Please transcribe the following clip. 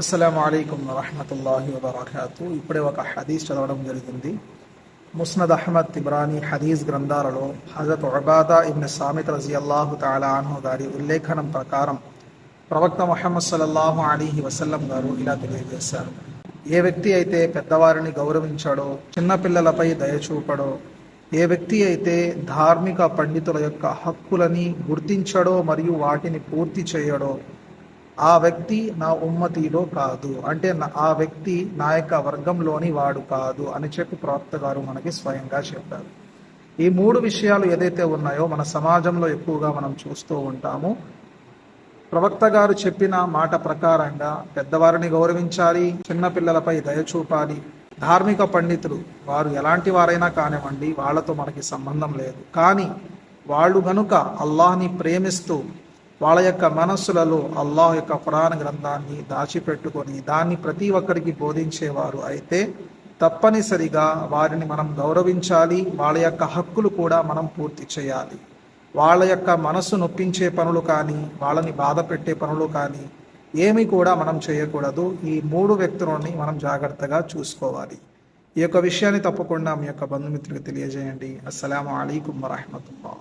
అస్సలం అయికం వరహమతుల్లాహి వబర్కాతు. ఇప్పుడే ఒక హదీస్ చదవడం జరిగింది. ముస్నద్ అహ్మద్ తిబ్రానీ హదీస్ గ్రంథాలలో హజరత్ ఉబాదా ఇబ్న సామిత్ రజీ అల్లాహు తాలాహు గారి ఉల్లేఖనం ప్రకారం ప్రవక్త మొహమ్మద్ సల్లల్లాహు అలీహి వసల్లం గారు ఇలా తెలియజేశారు. ఏ వ్యక్తి అయితే పెద్దవారిని గౌరవించాడో చిన్నపిల్లలపై దయ చూపడో ఏ వ్యక్తి అయితే ధార్మిక పండితుల యొక్క హక్కులని గుర్తించడో మరియు వాటిని పూర్తి చేయడో ఆ వ్యక్తి నా ఉమ్మతిలో కాదు. అంటే ఆ వ్యక్తి నా యొక్క వర్గంలోని వాడు కాదు అని చెప్పి ప్రవక్త గారు మనకి స్వయంగా చెప్పారు. ఈ మూడు విషయాలు ఏదైతే ఉన్నాయో మన సమాజంలో ఎక్కువగా మనం చూస్తూ ఉంటాము. ప్రవక్త గారు చెప్పిన మాట ప్రకారంగా పెద్దవారిని గౌరవించాలి చిన్నపిల్లలపై దయ చూపాలి. ధార్మిక పండితులు వారు ఎలాంటి వారైనా కానివ్వండి వాళ్ళతో మనకి సంబంధం లేదు. కానీ వాళ్ళు గనుక అల్లాహ్ని ప్రేమిస్తూ వాళ్ళ యొక్క మనస్సులలో అల్లాహ్ యొక్క పురాణ గ్రంథాన్ని దాచిపెట్టుకొని దాన్ని ప్రతి ఒక్కరికి బోధించేవారు అయితే తప్పనిసరిగా వారిని మనం గౌరవించాలి వాళ్ళ యొక్క హక్కులు కూడా మనం పూర్తి చేయాలి. వాళ్ళ యొక్క మనసు నొప్పించే పనులు కానీ వాళ్ళని బాధ పెట్టే పనులు కానీ ఏమి కూడా మనం చేయకూడదు. ఈ మూడు వ్యక్తులని మనం జాగ్రత్తగా చూసుకోవాలి. ఈ యొక్క విషయాన్ని తప్పకుండా మీ యొక్క బంధుమిత్రులకు తెలియజేయండి. అస్సలం అయికం వరహమతుల్లా.